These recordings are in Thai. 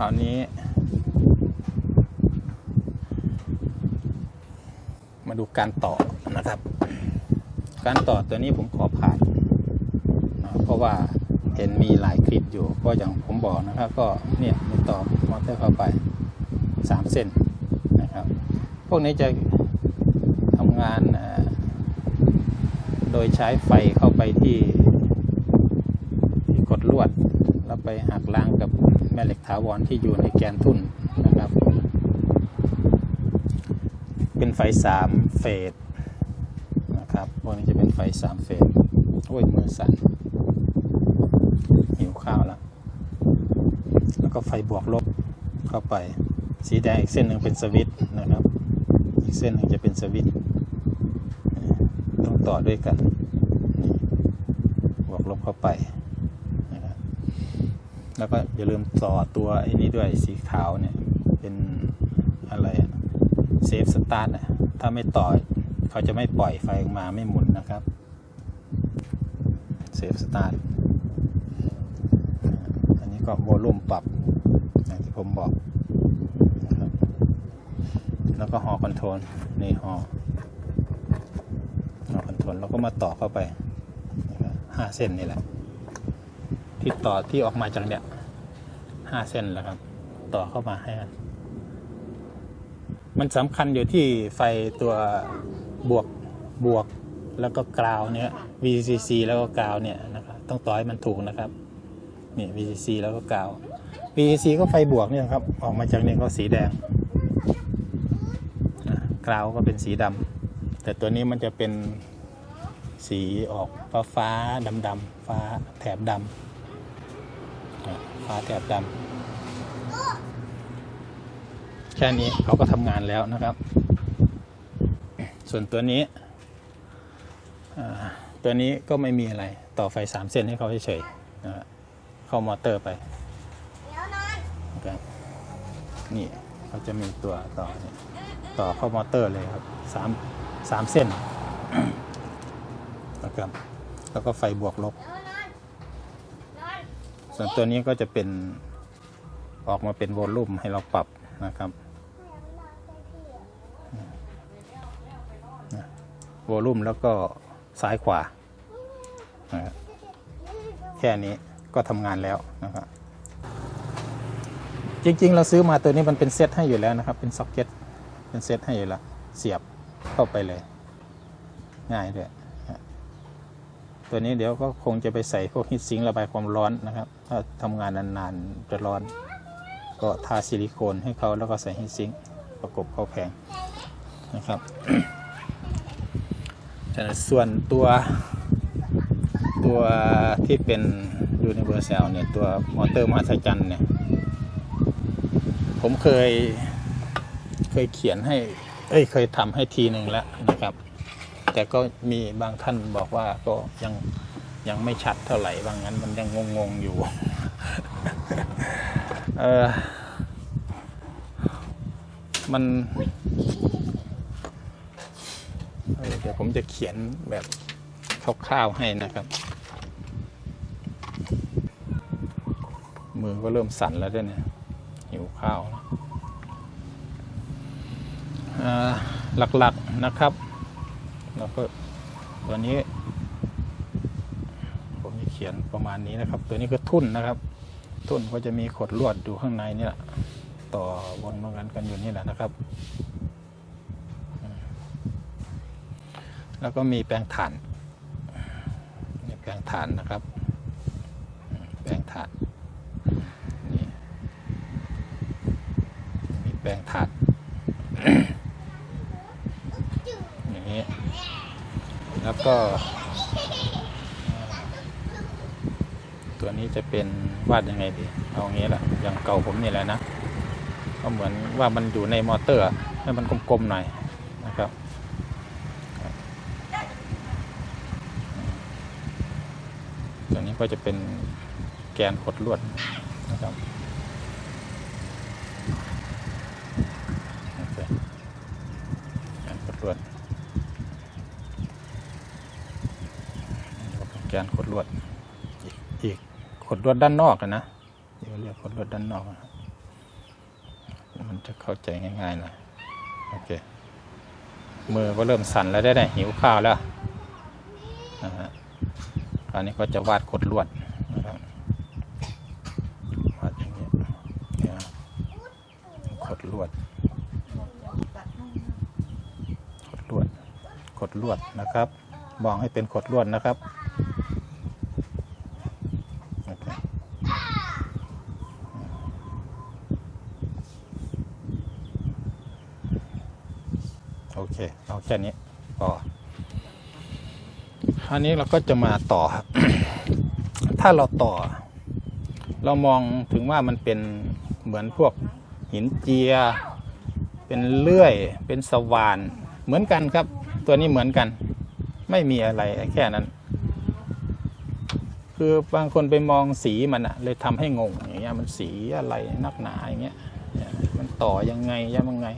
คราวนี้ มาดูการต่อนะครับ การต่อตัวนี้ผมขอผ่านนะเพราะว่าเห็นมีหลายคลิปอยู่ก็อย่างผมบอกนะครับ ก็เนี่ยมีต่อมอเตอร์เข้าไป3เส้นนะครับ พวกนี้จะทำงานโดยใช้ไฟเข้าไปที่ที่กดลวด แล้วไปหักล้างกับ แม่เหล็กถาวรที่อยู่ในแกนทุ่นนะครับ เป็นไฟสามเฟสนะครับพวกนี้จะเป็นไฟสามเฟสโอ้ยมือสั่นหิวข้าวแล้วแล้วก็ไฟบวกลบเข้าไป สีแดงอีกเส้นหนึ่งเป็นสวิตนะครับ อีกเส้นหนึ่งจะเป็นสวิตต้องต่อด้วยกันบวกลบเข้าไป แล้วก็อย่าลืมต่อตัวไอ้นี้ด้วยสีขาวเนี่ย เป็นอะไรอะเซฟสตาร์ทนะถ้าไม่ต่อเขาจะไม่ปล่อยไฟออกมาไม่หมุนนะครับเซฟสตาร์ทอันนี้ก็โวลูมปรับอย่างที่ผมบอกนะครับแล้วก็ฮอคอนโทรลนี่ฮอฮอคอนโทรลแล้วก็มาต่อเข้าไปห้าเส้นนี่แหละ ที่ต่อที่ออกมาจากเนี่ยห้าเส้นแล้วครับ ต่อเข้ามาให้กันมันสำคัญอยู่ที่ไฟตัวบวกบวกแล้วก็กราวเนี่ย VCC แล้วก็กราวเนี่ยนะครับต้องต่อให้มันถูกนะครับนี่ VCC แล้วก็กราว VCC ก็ไฟบวกเนี่ยครับ ออกมาจากนี่ก็สีแดงกราวก็เป็นสีดำแต่ตัวนี้มันจะเป็นสีออกฟ้าฟ้าดำดำฟ้าแถบดำ ฟ้าแถบดำแค่นี้เขาก็ทำงานแล้วนะครับ ส่วนตัวนี้อ่าตัวนี้ก็ไม่มีอะไรต่อไฟสามเส้นให้เขาเฉยๆนะฮะเข้ามอเตอร์ไปนะครับนี่เขาจะมีตัวต่อเนี่ยต่อเข้ามอเตอร์เลยครับสามสามเส้นนะครับแล้วก็ไฟบวกลบ ส่วนตัวนี้ก็จะเป็นออกมาเป็นโวลูมให้เราปรับนะครับโวลูมแล้วก็ซ้ายขวานะแค่นี้ก็ทำงานแล้วนะครับจริง ๆ เราซื้อมาตัวนี้มันเป็นเซตให้อยู่แล้วนะครับ เป็นซ็อกเก็ตเป็นเซตให้อยู่แล้ว เสียบเข้าไปเลย ง่ายด้วยตัวนี้เดี๋ยวก็คงจะไปใส่พวกฮีทซิงค์ระบายความร้อนนะครับ ถ้าทำงานนานๆจะร้อน ก็ทาซิลิโคนให้เขาแล้วก็ใส่ฮีทซิงค์ประกบเข้าแผงนะครับแต่ส่วนตัวตัวที่เป็นยูนิเวอร์แซลเนี่ย ตัวมอเตอร์มหัศจรรย์เนี่ย ผมเคยเคยเขียนให้ เอ้ย เคยทำให้ทีหนึ่งแล้วนะครับ แต่ก็มีบางท่านบอกว่าก็ยัง ยังไม่ชัดเท่าไหร่บางงั้นมันยังงงๆอยู่ เออมันเออเดี๋ยวผมจะเขียนแบบคร่าวๆให้นะครับ มือก็เริ่มสั่นแล้วด้วยเนี่ยหิวข้าวหลักๆนะครับ แล้วก็ตัวนี้ ขียนประมาณนี้นะครับ ตัวนี้คือทุ่นนะครับ ทุ่นก็จะมีขดลวดอยู่ข้างในนี่ยต่อวนมากันกันอยู่นี่แหละนะครับ แล้วก็มีแปลงถ่านนี่แปลงถ่านนะครับ แปลงถ่านนี่มีแปลงถ่านอย่างนี้แล้วก็ ตัวนี้จะเป็นวาดยังไงดี เอาอางี้แหละอย่างเก่าผมนี่แหละนะ ก็เหมือนว่ามันอยู่ในมอเตอร์ ให้มันกลมๆหน่อยนะครับตัวนี้ก็จะเป็นแกนขดลวดนะครับอเคแกนขดลวดแกนขดลวดอีกอีก ขดลวดด้านนอกนะเดี๋ยวเรียกขดลวดด้านนอก มันจะเข้าใจง่ายๆหน่อยโอเคมือก็เริ่มสั่นแล้วได้ไหมหิวข้าวแล้วนะฮะคราวนี้ก็จะวาดขดลวดนะครับวาดอย่างนี้เนี่ยขดลวดขดลวดขดลวดนะครับ มองให้เป็นขดลวดนะครับโอเคโอเค เอา แค่นี้พออันนี้เราก็จะมาต่อครับ ถ้าเราต่อ เรามองถึงว่ามันเป็นเหมือนพวกหินเจีย เป็นเลื่อย เป็นสว่าน เหมือนกันครับ ตัวนี้เหมือนกัน ไม่มีอะไรแค่นั้น คือบางคนไปมองสีมันอะเลยทำให้งงอย่างเงี้ยมันสีอะไรนักหนาอย่างเงี้ยเนี่ยมันต่อยังไงยังไง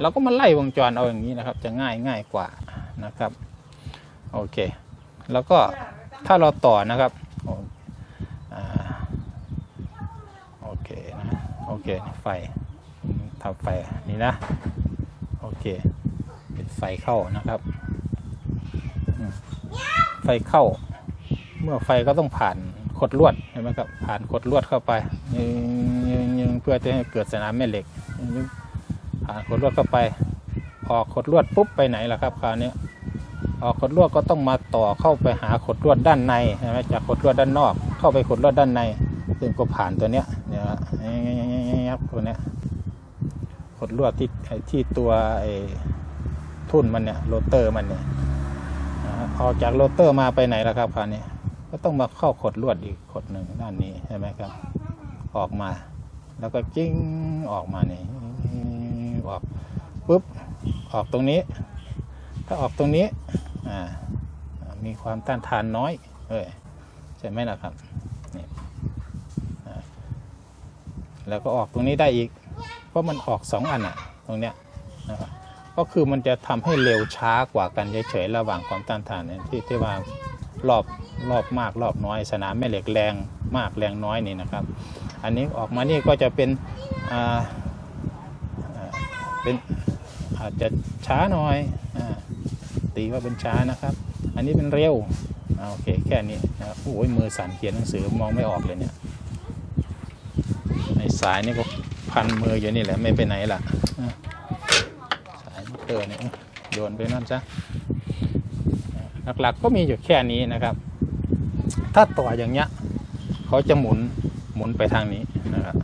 เราก็มาไล่วงจรเอาอย่างนี้นะครับ จะง่ายง่ายกว่านะครับโอเค แล้วก็ถ้าเราต่อนะครับโอโอเคนะโอเคไฟทำไฟนี่นะโอเคเป็นไฟเข้านะครับ ไฟเข้า เมื่อไฟก็ต้องผ่านขดลวดเห็นไหมครับผ่านขดลวดเข้าไปยิงยิงเพื่อจะให้เกิดสนามแม่เหล็ก ผ่านขดลวดเข้าไป ออกขดลวดปุ๊บไปไหนล่ะครับคราวนี้ออกขดลวดก็ต้องมาต่อเข้าไปหาขดลวดด้านในใช่ไหมจากขดลวดด้านนอก เข้าไปขดลวดด้านใน ซึ่งก็ผ่านตัวเนี้ยเนี่ยฮะยับตัวเนี้ยขดลวดที่ที่ตัวไอ้ทุ่นมันเนี่ยโรเตอร์มันเนี่ยออกจากโรเตอร์มาไปไหนล่ะครับคราวนี้ก็ต้องมาเข้าขดลวดอีกขดหนึ่งด้านนี้ใช่ไหมครับ ออกมา แล้วก็จิ้งออกมาเนี่ย ออกปุ๊บออกตรงนี้ ถ้าออกตรงนี้อ่ามีความต้านทานน้อยเอ้ยใช่ไหมล่ะครับนี่แล้วก็ออกตรงนี้ได้อีก เพราะมันออกสองอันอะตรงเนี้ยนะครับก็คือมันจะทำให้เร็วช้ากว่ากันเฉยๆระหว่างความต้านทานเนี่ยที่ที่ว่ารอบรอบมากรอบน้อย สนามแม่เหล็กแรงมากแรงน้อยนี่นะครับ อันนี้ออกมานี่ก็จะเป็นอ่า เป็นอาจจะช้าหน่อยอตีว่าเป็นช้านะครับ อันนี้เป็นเร็วอโอเคแค่นี้นะโอ้ยมือสั่นเขียนหนังสือมองไม่ออกเลยเนี่ยในสายนี่ก็พันมืออยู่นี่แหละไม่ไปไหนล่ะอะสายมอเตอร์เนี่ยโยนไปนั่นซะหลักๆก็มีอยู่แค่นี้นะครับ ถ้าต่ออย่างเงี้ยเขาจะหมุนหมุนไปทางนี้นะครับ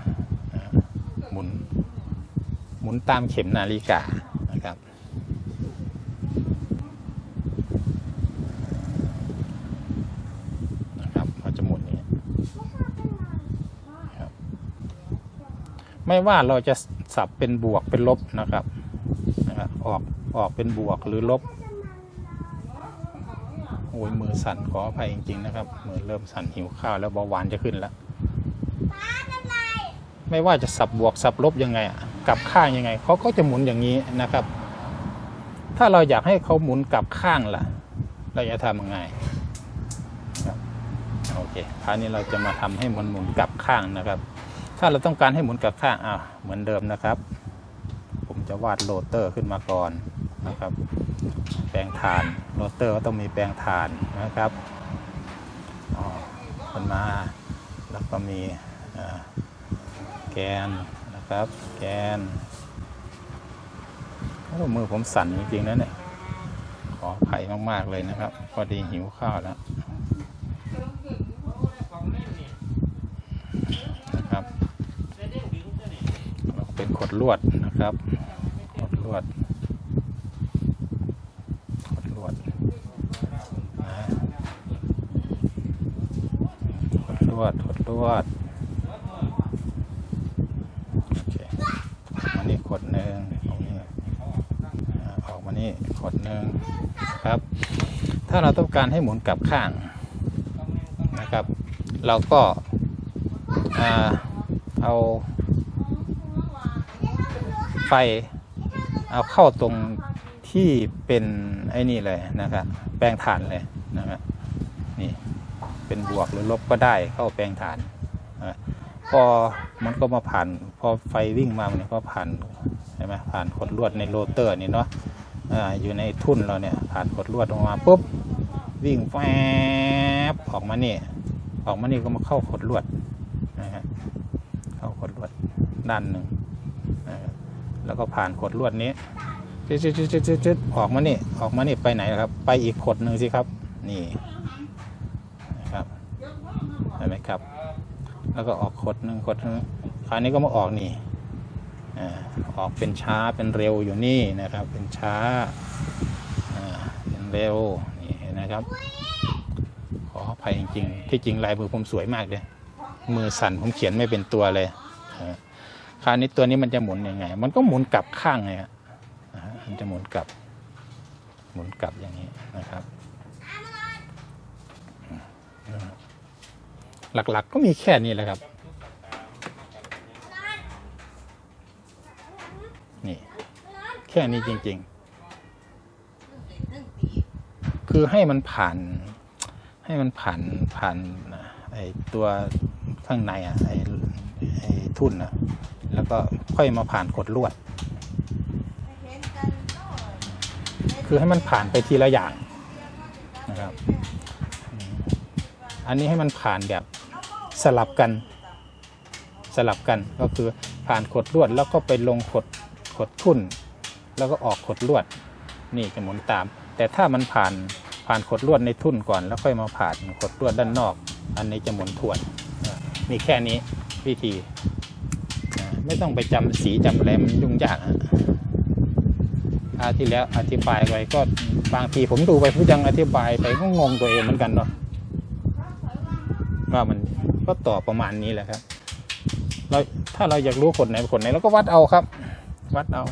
มุนตามเข็มนาฬิกานะครับนะครับเขาจะหมุนอย่างนี้ครับไม่ว่าเราจะสับเป็นบวกเป็นลบนะครับนะครับออกออกเป็นบวกหรือลบโอ้ยมือสั่นขออภัยจริง ๆ นะครับมือเริ่มสั่นหิวข้าวแล้วเบาหวานจะขึ้นแล้วไม่ว่าจะสับบวกสับลบยังไงอะ กลับข้างยังไงเขาก็จะหมุนอย่างนี้นะครับ ถ้าเราอยากให้เขาหมุนกลับข้างล่ะ เราจะทำยังไงโอเคคราวนี้เราจะมาทำให้มันหมุนกลับข้างนะครับ ถ้าเราต้องการให้หมุนกลับข้างอ่าเหมือนเดิมนะครับ ผมจะวาดโรเตอร์ขึ้นมาก่อนนะครับ แปลงฐานโรเตอร์ก็ต้องมีแปลงฐานนะครับอ๋อขึ้นมาแล้วก็มีแกน นะครับแกนโอ้มือผมสั่นจริงๆนะเนี่ย ขออภัยมากๆเลยนะครับ พอดีหิวข้าวแล้วนะครับเราเป็นขดลวดนะครับ ขดลวด ขดลวดขดลวดขดลวด โอเคมานี่ข ดหนึ่งตรงนี้อ่ออกมานี่ขดหนึ่งครับ ถ้าเราต้องการให้หมุนกลับข้างนะครับ เราก็อ่าเอาไฟเอาเข้าตรงที่เป็นไอ้นี่เลยนะครับแปลงฐานเลยนะครับนี่เป็นบวกหรือลบก็ได้เข้าแปลงฐาน พอมันก็มาผ่าน พอไฟวิ่งมาเนี่ยก็ผ่านใช่ไหมผ่านขดลวดในโรเตอร์นี่เนาะอ่าอยู่ในทุ่นเราเนี่ยผ่านขดลวดออกมาปุ๊บวิ่งแฟบออกมานี่ออกมานี่ก็มาเข้าขดลวดนะฮะเข้าขดลวดด้านหนึ่งแล้วก็ผ่านขดลวดนี้จึ๊ดจึ๊ดจิ๊ดออกมานี่ออกมานี่ไปไหนครับ ไปอีกขดหนึ่งสิครับ นี่นะครับเห็นไหมครับ แล้วก็ออกขดหนึ่งขดหนึ่งคราวนี้ก็มาออกนี่อ่ออกเป็นช้าเป็นเร็วอยู่นี่นะครับ เป็นช้าเป็นเร็วนี่นะครับ ขออภัยจริงๆที่จริงลายมือผมสวยมากเลยมือสั่นผมเขียนไม่เป็นตัวเลยคราวนี้ตัวนี้มันจะหมุนยังไง มันก็หมุนกลับข้างไงฮะมันจะหมุนกลับ หมุนกลับอย่างนี้นะครับ หลักๆ ก็มีแค่นี้แหละครับ นี่ แค่นี้จริง ๆ คือให้มันผ่าน ให้มันผ่านผ่านไอตัวข้างในอะไอไอทุ่นอะ แล้วก็ค่อยมาผ่านกดลวด คือให้มันผ่านไปทีละอย่างนะครับ อันนี้ให้มันผ่านแบบ สลับกันสลับกันก็คือผ่านขดลวดแล้วก็ไปลงขดขดทุ่น แล้วก็ออกขดลวดนี่จะหมุนตาม แต่ถ้ามันผ่านผ่านขดลวดในทุ่นก่อน แล้วค่อยมาผ่านขดลวดด้านนอก อันนี้จะหมุนทวนอ่ามีแค่นี้วิธี ไม่ต้องไปจำสีจำอะไรมันยุ่งยากอาที่แล้วอธิบายไปก็บางทีผมดูไปผู้ยังอธิบายไปก็งงตัวเองเหมือนกันเนาะว่ามัน ก็ต่อประมาณนี้แหละครับ เราถ้าเราอยากรู้ขดไหนขดไหนเราก็วัดเอาครับ วัดเอา